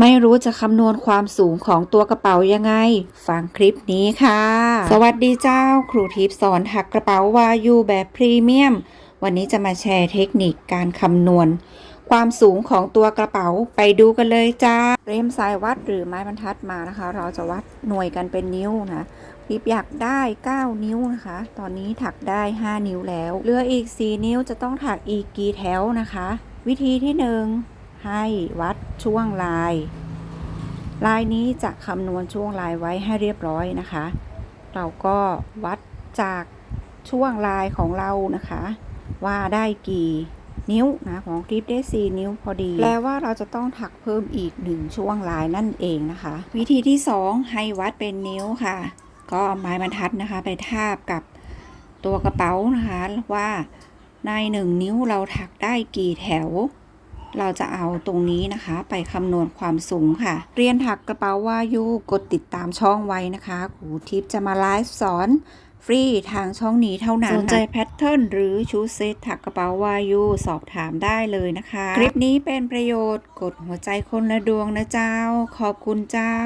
ไม่รู้จะคำนวณความสูงของตัวกระเป๋ายังไง ฟังคลิปนี้ค่ะ สวัสดีเจ้า ครูทิพย์สอนถักกระเป๋าวายูแบบพรีเมียม วันนี้จะมาแชร์เทคนิคการคำนวณ ความสูงของตัวกระเป๋าไปดูกันเลยจ้าเรียมสายวัดหรือไม้บรรทัดมานะคะ เราจะวัดหน่วยกันเป็นนิ้วนะทิพอยากได้ 9 นิ้วนะคะ ตอนนี้ถักได้ 5 นิ้วแล้ว เหลืออีก 4 นิ้วจะต้องถักอีกกี่แถวนะคะ วิธีที่ 1 ให้วัดช่วงลาย ลายนี้จะคำนวณช่วงลายไว้ให้เรียบร้อยนะคะ เราก็วัดจากช่วงลายของเรานะคะ ว่าได้กี่นิ้วนะของคลิปได้ 4 นิ้วพอดี แปลว่าเราจะต้องถักเพิ่มอีก 1 ช่วงลายนั่นเองนะคะ วิธีที่ 2 ให้วัดเป็นนิ้วค่ะ ก็เอาไม้บรรทัดนะคะ ไปทาบกับตัวกระเป๋านะคะว่าใน 1 นิ้วเราถักได้กี่แถว เราจะเอาตรงนี้นะคะ ไปคำนวณความสูงค่ะ เรียนถักกระเป๋าวายูกดติดตามช่องไว้นะคะครูทิพย์จะมาไลฟ์สอนฟรีทางช่องนี้เท่านั้นสนใจแพทเทิร์นหรือชุดเซตถักกระเป๋าวายูสอบถามได้เลยนะคะ คลิปนี้เป็นประโยชน์กดหัวใจคนละดวงนะเจ้า ขอบคุณเจ้า